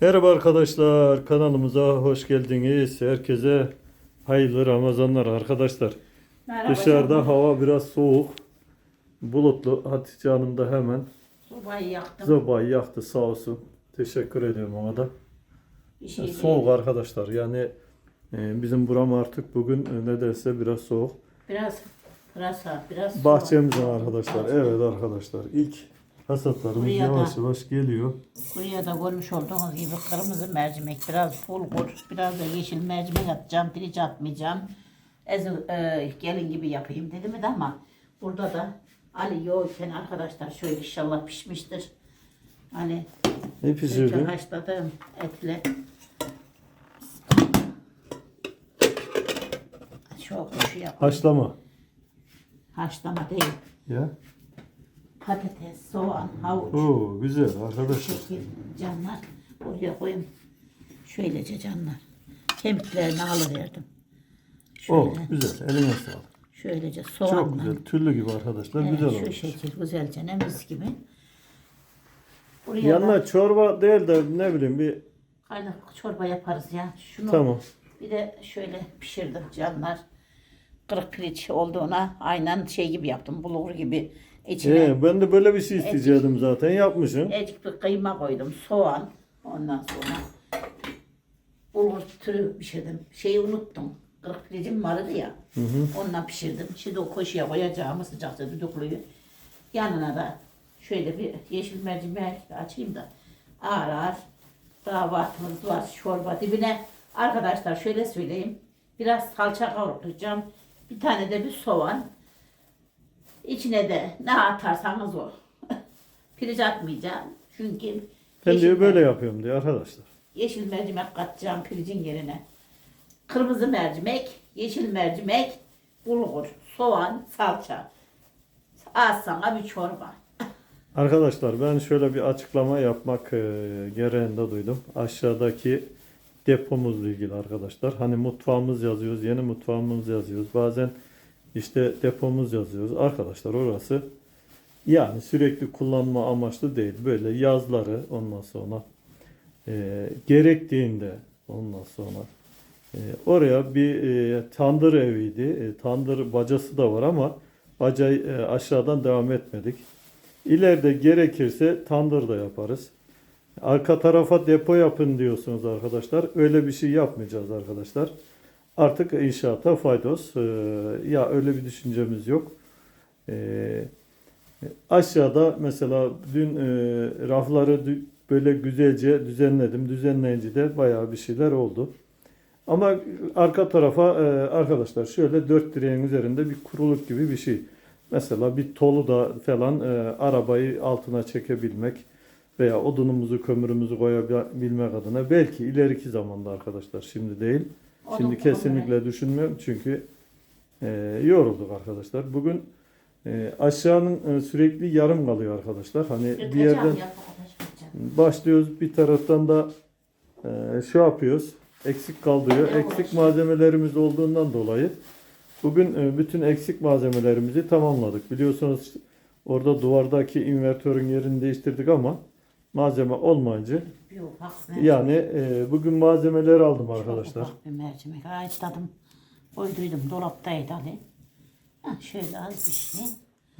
Merhaba arkadaşlar, kanalımıza hoş geldiniz. Herkese hayırlı Ramazanlar arkadaşlar. Merhaba Dışarıda canım. hava biraz soğuk, bulutlu. Hatice Hanım da hemen Sobayı yaktım. zobayı yaktı sağ olsun. Teşekkür ediyorum ona da. Bir şey değil. Soğuk arkadaşlar yani e, bizim buram artık bugün e, nedense biraz soğuk. Biraz pırasa, biraz Bahçemizin soğan. arkadaşlar, evet arkadaşlar ilk hasatlarımız Buraya da- yavaş yavaş geliyor. Buraya da görmüş olduğunuz gibi kırmızı mercimek, biraz bulgur, biraz da yeşil mercimek atacağım, pirinç atmayacağım. Ez, e, gelin gibi yapayım dedim de ama burada da Ali yoğurken arkadaşlar şöyle inşallah pişmiştir. Hani Ne pişirdin? haşladığım etle çok kuşu yapayım. Haşlama. Haşlama değil. Ya. Patates, soğan, havuç. Oo güzel arkadaşlar. Şekil canlar. Oraya koyayım. Şöylece canlar. Kemiklerini alıverdim. Şöyle, güzel. Eline sağlık. şöylece Çok soğanla. güzel. Tüllü gibi arkadaşlar. Evet, güzel şu olmuş. şekil güzelce ne mis gibi. Buraya da Yanına çorba değil de ne bileyim bir kaynak çorba yaparız ya. Şunu tamam. bir de şöyle pişirdim canlar. Kırık pirinç olduğuna aynen şey gibi yaptım. Bulgur gibi içine. Ee, ben de böyle bir şey isteyecektim zaten. Yapmışsın. Ecik bir kıyma koydum. Soğan. Ondan sonra bulgur türü pişirdim. Şeyi unuttum. Kırık pirincim vardı ya. Onunla pişirdim. Şimdi o koşuya koyacağımı sıcakta düdüklüyü. Yanına da şöyle bir yeşil mercimek açayım da ağır ağır davatımız var çorba dibine. Arkadaşlar şöyle söyleyeyim. Biraz salça kavrulacağım. Bir tane de bir soğan. İçine de ne atarsanız o. Pirinç atmayacağım. Çünkü Ben diyor böyle yapıyorum diyor arkadaşlar. yeşil mercimek katacağım pirincin yerine. Kırmızı mercimek, yeşil mercimek, bulgur, soğan, salça. Az sana bir çorba. Arkadaşlar ben şöyle bir açıklama yapmak e, gereğinde duydum. Aşağıdaki depomuzla ilgili arkadaşlar. Hani mutfağımız yazıyoruz, yeni mutfağımız yazıyoruz. Bazen işte depomuz yazıyoruz. Arkadaşlar orası yani sürekli kullanma amaçlı değil. Böyle yazları ondan sonra e, gerektiğinde ondan sonra e, oraya bir e, tandır eviydi. E, tandır bacası da var ama bacayı e, aşağıdan devam etmedik. İleride gerekirse tandır da yaparız. Arka tarafa depo yapın diyorsunuz arkadaşlar. Öyle bir şey yapmayacağız arkadaşlar. Artık inşaata faydos. Ee, ya öyle bir düşüncemiz yok. Ee, aşağıda mesela dün e, rafları böyle güzelce düzenledim. Düzenleyince de bayağı bir şeyler oldu. Ama arka tarafa e, arkadaşlar şöyle dört direğin üzerinde bir kuruluk gibi bir şey. Mesela bir tolu da falan e, arabayı altına çekebilmek veya odunumuzu kömürümüzü koyabilmek adına belki ileriki zamanda arkadaşlar şimdi değil. Şimdi kesinlikle düşünmüyorum çünkü e, yorulduk arkadaşlar. Bugün e, aşağının e, sürekli yarım kalıyor arkadaşlar. Hani bir Yırtacağım yerden başlıyoruz bir taraftan da e, şey yapıyoruz. Eksik kalıyor. Ne Eksik malzemelerimiz olduğundan dolayı bugün e, bütün eksik malzemelerimizi tamamladık. Biliyorsunuz orada duvardaki invertörün yerini değiştirdik ama malzeme olmayınca ufak mercimek. yani e, bugün malzemeler aldım Çok arkadaşlar. ufak bir mercimek. Ait tadım. Koyduydum dolaptaydı hani. Ha, şöyle az bir şey.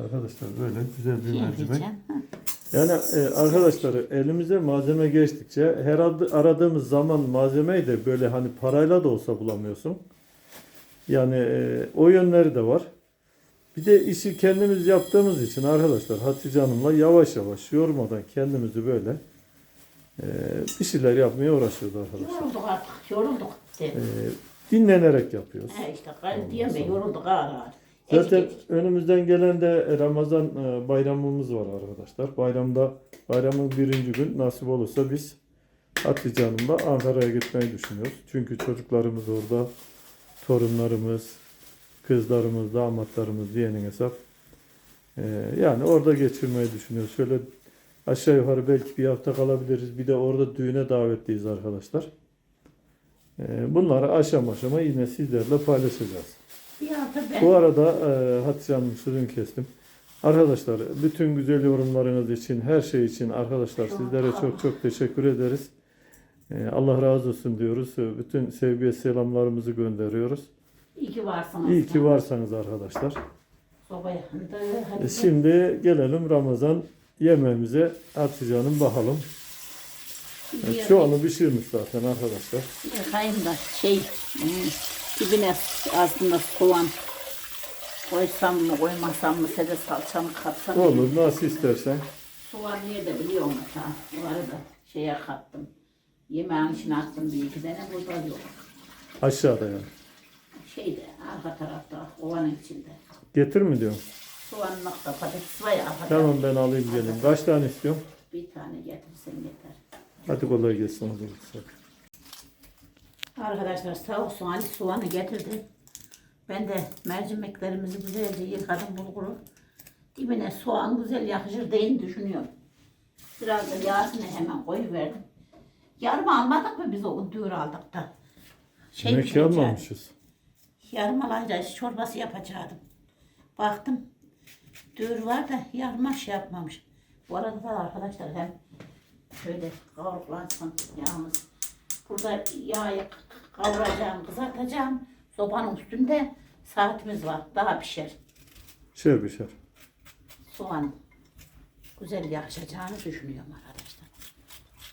Arkadaşlar böyle güzel bir mercimek. Yiyeceğim. Ha. Yani e, arkadaşlar elimize malzeme geçtikçe her adı- aradığımız zaman malzemeyi de böyle hani parayla da olsa bulamıyorsun. Yani e, o yönleri de var. Bir de işi kendimiz yaptığımız için arkadaşlar Hatice Hanım'la yavaş yavaş yormadan kendimizi böyle e, bir şeyler yapmaya uğraşıyoruz arkadaşlar. Yorulduk artık. Yorulduk. E, dinlenerek yapıyoruz. He işte gayrı diyeyim ben yorulduk ağır. Zaten ecik. önümüzden gelen de Ramazan e, bayramımız var arkadaşlar. Bayramda bayramın birinci gün nasip olursa biz Hatice Hanım'la Ankara'ya gitmeyi düşünüyoruz. Çünkü çocuklarımız orada, torunlarımız, kızlarımız, damatlarımız diyenin hesap. E, yani orada geçirmeyi düşünüyoruz. Şöyle aşağı yukarı belki bir hafta kalabiliriz. Bir de orada düğüne davetliyiz arkadaşlar. E, bunları aşama aşama yine sizlerle paylaşacağız. Bu arada e, Hatice Hanım sözünü kestim. Arkadaşlar bütün güzel yorumlarınız için, her şey için arkadaşlar sizlere çok çok teşekkür ederiz. Ee, Allah razı olsun diyoruz. Ee, Bütün sevgi ve selamlarımızı gönderiyoruz. İyi ki varsınız. İyi ki varsanız arkadaşlar. Soba yakında. Hadi E, Şimdi gelelim Ramazan yemeğimize Hatice bakalım. E, Çoğunu pişirmiş zaten arkadaşlar. Yakayım da şey hmm, dibine aslında soğan koysam mı koymasam mı sede salçamı katsam mı? Olur nasıl istersen. Soğan nerede biliyor musun? Ha, o arada şeye kattım. Yemeğin içine attım bir iki tane burada yok. Aşağıda yani. Şeyde arka tarafta ovanın içinde. Getir mi diyorum. Soğanlıkta patates var ya arkada. Tamam ben alayım geleyim. Kaç tane istiyorum? Bir tane getirsen yeter. Hadi kolay gelsin. o zaman. Arkadaşlar sağ olsun Ali soğanı getirdi. Ben de mercimeklerimizi güzelce yıkadım bulguru. Dibine soğan güzel yakışır diye düşünüyorum. Biraz da yağsını hemen koyuverdim. Yarım almadık mı biz o düğür aldık da? Şey Yemek pişireceğim. almamışız. Yarım alınca çorbası yapacaktım. Baktım düğür var da yarıma şey yapmamış. Bu arada da arkadaşlar hem şöyle kavruklansın yağımız. Burada yağı kavuracağım, kızartacağım. Sobanın üstünde saatimiz var. Daha pişer. Pişer pişer. Soğan güzel yakışacağını düşünüyorum arkadaşlar.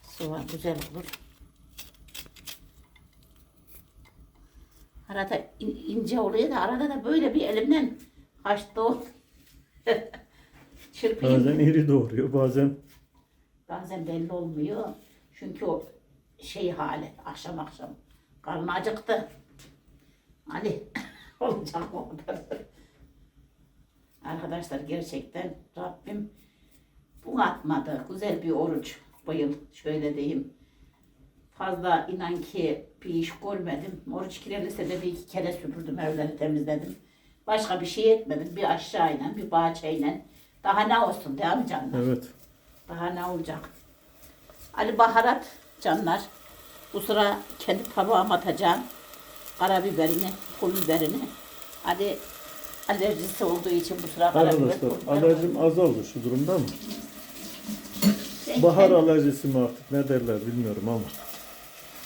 Soğan güzel olur. Arada in- ince oluyor da arada da böyle bir elimden kaçtı o. Çırpayım. Bazen iri doğuruyor bazen Bazen belli olmuyor. Çünkü o şey hali akşam akşam karnı acıktı. Ali olacak o kadar. Arkadaşlar gerçekten Rabbim bu atmadı. Güzel bir oruç bu yıl şöyle diyeyim. Fazla inan ki bir iş görmedim. Oruç kirelise de bir iki kere süpürdüm evleri temizledim. Başka bir şey etmedim. Bir aşağıyla bir bahçeyle. Daha ne olsun değil mi canlar? evet. Daha ne olacak? Ali baharat canlar. Bu sıra kendi tabağıma atacağım. Karabiberini, pul biberini. Ali alerjisi olduğu için bu sıra karabiber, Arkadaşlar pul biber alerjim azaldı şu durumda mı? Bahar alerjisi mi artık ne derler bilmiyorum ama.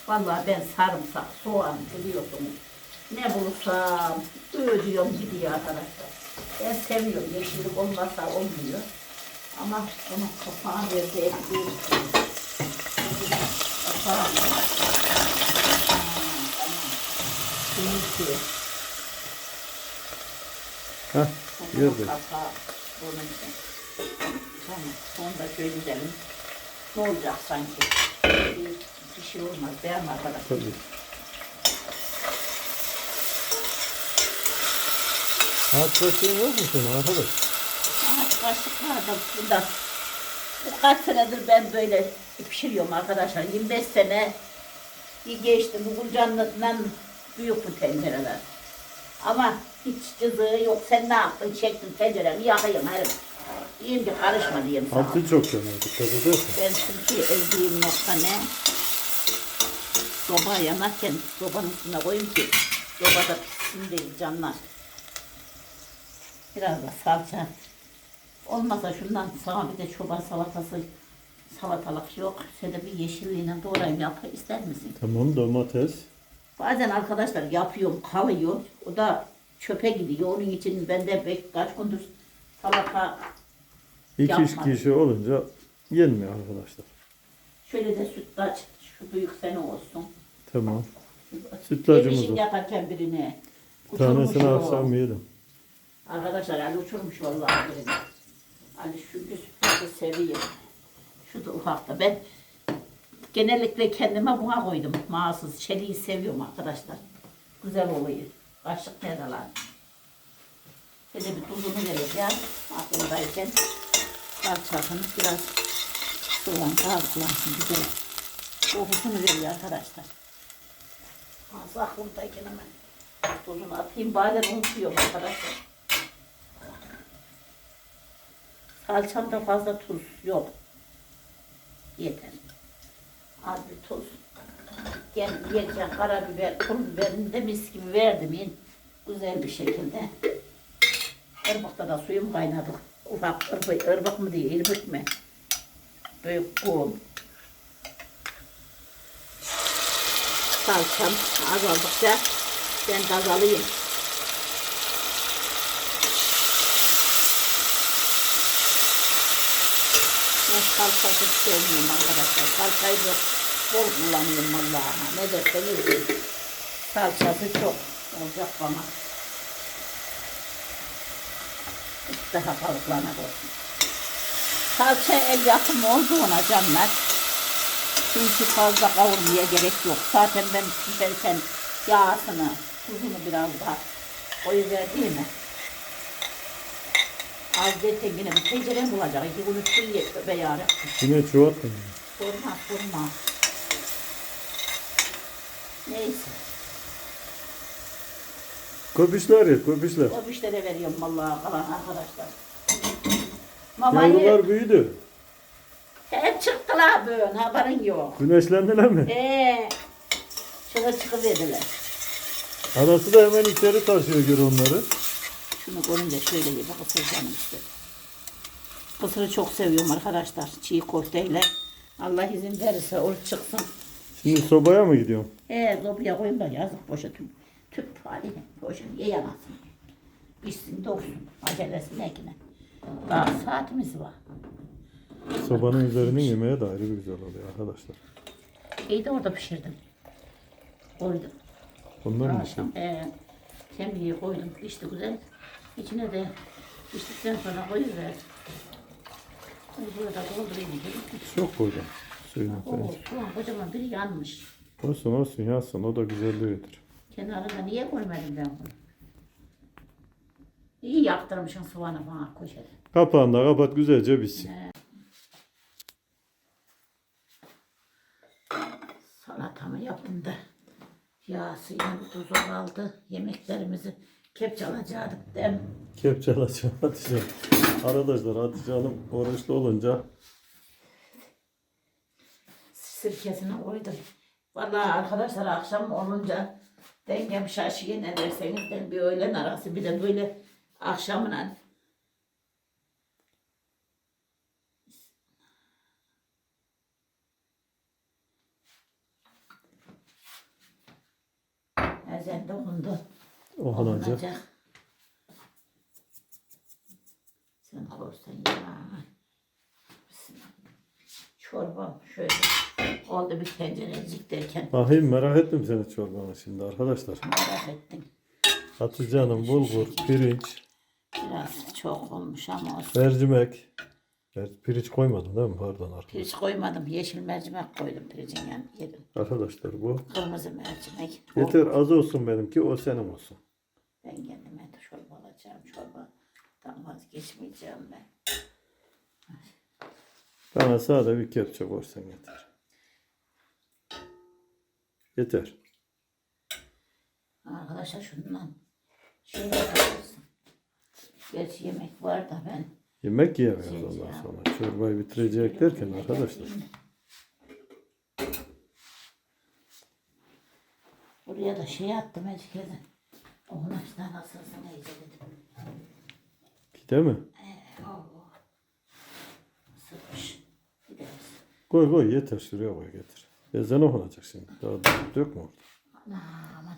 Vallahi ben sarımsak, soğan biliyorsunuz. Ne bulursam ödüyorum gidiyor arkadaşlar. Ben seviyorum. Yeşillik olmazsa olmuyor. Ama onun kapağını verdi ekmeği. Kapağı. Ha, tamam. Bunun yerde. kapağı bunun için. Tamam. Onu da şöyle gidelim. Ne olacak sanki? Bir şey olmaz değil mi arkadaşlar? Tabii. Saat kaçın yok mu senin arkadaş? Ağaç kaşıklar da burada. Bu kaç senedir ben böyle pişiriyorum arkadaşlar. 25 sene iyi geçti. Bu Gülcan'la büyük bu tencereler. Ama hiç cızığı yok. Sen ne yaptın? Çektin tenceremi yakayım herif. Diyeyim ki karışma diyeyim sana. Altı çok yanıyor dikkat edersen. Ben çünkü ezdiğim nokta ne? Soba yanarken sobanın üstüne koyayım ki sobada pişsin değil canlar. Biraz da salça. Olmasa şundan sana bir de çoban salatası salatalık yok. Sen de bir yeşilliğine doğrayayım yap ister misin? Tamam domates. Bazen arkadaşlar yapıyorum kalıyor. O da çöpe gidiyor. Onun için ben de bek- kaç gündür salata İki üç Yapmadım. kişi olunca yenmiyor arkadaşlar. şöyle de sütlaç şu büyük sene olsun. Tamam. Sütlacımız Demişim o. yaparken birine. Tanesini o. akşam yedim. Arkadaşlar Ali uçurmuş vallahi birini. Ali çünkü sütlacı seviyor. Şu da ufakta. Ben genellikle kendime buna koydum. Mağazsız. Çeliği seviyorum arkadaşlar. Güzel oluyor. Kaşık nerede lan? Şöyle bir tuzunu vereceğim. Aklımdayken. Salçasını biraz soğan kavruklansın güzel. Kokusunu veriyor arkadaşlar. Az aklımdayken hemen tuzunu atayım. Bazen unutuyorum arkadaşlar. Salçamda fazla tuz yok. Yeter. Az bir tuz. Gel yerken karabiber, pul biberini de mis gibi verdim in. Güzel bir şekilde. Irmakta da suyum kaynadı. Ufak ırmak, ırmak mı diye, irmik mi? Büyük kum. Salçam azaldıkça ben de azalayayım. Ben salçası sevmiyorum arkadaşlar. Salçayı da bol kullanıyorum vallahi. Ne derseniz deyin. Salçası çok olacak bana. Daha balıklarına olsun. Salça el yapımı olduğuna canlar. Çünkü fazla kavurmaya gerek yok. Zaten ben pişerken yağsını, tuzunu biraz daha koyuverdiğimi Az derken yine bir tencerem bulacak. İki gün üç gün be yarabbim. Yine çuvatın. Sorma sorma. Neyse. Köpüşler ya köpüşler. O müştere veriyorum vallahi kalan arkadaşlar. Mamayı Yavrular büyüdü. hep çıktılar böyle haberin yok. Güneşlendiler mi? Eee. Şuna çıkıverdiler. Anası da hemen içeri taşıyor göre onları. Şunu görünce şöyle bir kısır canım işte. Kısırı çok seviyorum arkadaşlar. Çiğ köfteyle. Allah izin verirse oruç çıksın. Şimdi sobaya mı gidiyorum? Ee, zobaya koyayım da yazık boşa tüp. Tüp hali boşa niye yanasın? Pişsin doksun. Acelesi ne ki ne? Daha saatimiz var. Sobanın üzerinin yemeğe de ayrı bir güzel oluyor arkadaşlar. İyi de orada pişirdim. Koydum. Bunlar mı? Akşam ee, tembihi koydum. Pişti güzel. İçine de piştikten sonra koyuverdim. Burada doldurayım dedim. Çok koydum. Suyunu Oo, falan. soğan kocaman biri yanmış. Olsun olsun yansın o da güzelliğidir. Kenarında niye koymadım ben bunu? İyi yaptırmışsın soğanı bana koşarak. Kapağını da kapat güzelce bitsin. Salatamı yaptım da yağsıyla tuzu kaldı. Yemeklerimizi kepçe alacaktık değil mi? Kepçe alacağım Hatice. Arkadaşlar Hatice Hanım oruçlu olunca Sirkesini koydum. Vallahi arkadaşlar akşam olunca dengem şaşıyor ne derseniz ben bir öğlen arası bir de böyle akşamına Ezen dokundu. okunacak. Okunacak. Sen korsan ya. Çorbam şöyle oldu bir tencerecik derken Bakayım merak ettim seni çorbanı şimdi arkadaşlar. merak ettim. Hatice Hanım bulgur, pirinç, Biraz çok olmuş ama olsun. mercimek. Evet, pirinç koymadım değil mi? Pardon arkadaşlar. Pirinç koymadım. Yeşil mercimek koydum pirincin yanına yedim. Arkadaşlar bu. Kırmızı mercimek. Yeter az olsun benimki o senin olsun. Ben kendime de çorba alacağım. Çorbadan vazgeçmeyeceğim ben. Bana sade bir kepçe koysan yeter. Yeter. Arkadaşlar şundan şey yaparsın. Gerçi yemek var da ben Yemek yiyemiyoruz ondan sonra. Çorbayı bitirecek derken arkadaşlar. Buraya da şey attım etikete. O naştan nasılsın iyice dedim. Değil mi? Sıkmış. Gideriz. Koy koy yeter şuraya koy getir. Ezan okunacak şimdi. Daha dök- dökme orada.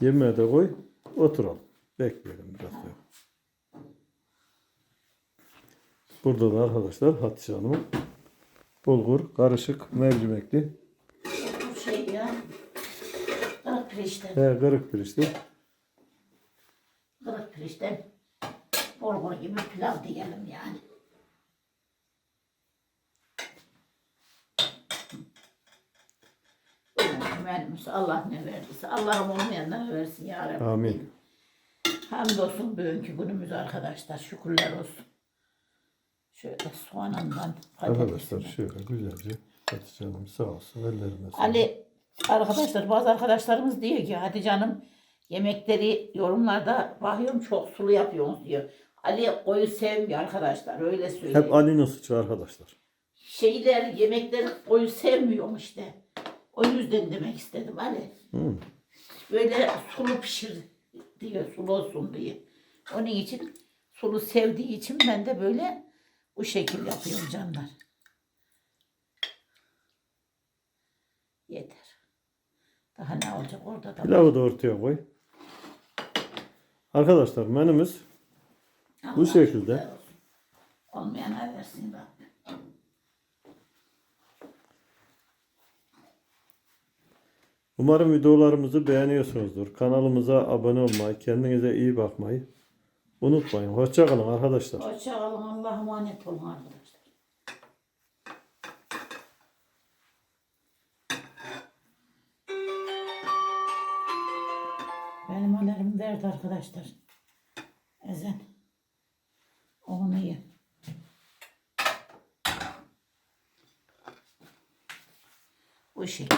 Yemeğe de koy. Oturalım. Bekleyelim biraz. Burada da arkadaşlar Hatice Hanım'ın bulgur, karışık, mercimekli, Bu şey ya. Kırık pirinçten. he, kırık pirinçli. Kırık pirinçten. Bulgur gibi pilav diyelim yani. Vermiş. Allah ne verdiyse. Allah'ım olmayanlara versin ya Rabbi. Amin. Hamdolsun bugünkü günümüz arkadaşlar. Şükürler olsun. Şöyle soğanından Arkadaşlar patatesini. şöyle güzelce Hatice Hanım sağ olsun ellerine sağlık. Ali arkadaşlar bazı arkadaşlarımız diyor ki hadi canım yemekleri yorumlarda bakıyorum çok sulu yapıyorsunuz diyor. Ali koyu sevmiyor arkadaşlar öyle söylüyor. Hep Ali'nin suçu arkadaşlar. Şeyler yemekleri koyu sevmiyorum işte. O yüzden demek istedim Ali. Hı. Böyle sulu pişir diyor sulu olsun diye. Onun için sulu sevdiği için ben de böyle bu şekil yapıyorum canlar. Yeter. Daha ne olacak orada da. Pilavı da ortaya koy. Arkadaşlar menümüz bu Allah şekilde. şükürler olsun. Olmayana versin Rabbim. Umarım videolarımızı beğeniyorsunuzdur. Kanalımıza abone olmayı, kendinize iyi bakmayı unutmayın. Hoşçakalın arkadaşlar. Hoşçakalın. Allah'a emanet olun arkadaşlar. Benim alarm verdi arkadaşlar. Ezen. Onu ye. Bu şekilde.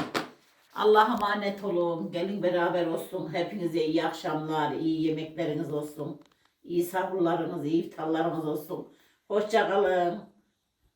Allah'a emanet olun. Gelin beraber olsun. Hepinize iyi akşamlar, iyi yemekleriniz olsun. İyi sahurlarınız, iyi iftarlarınız olsun. Hoşça kalın.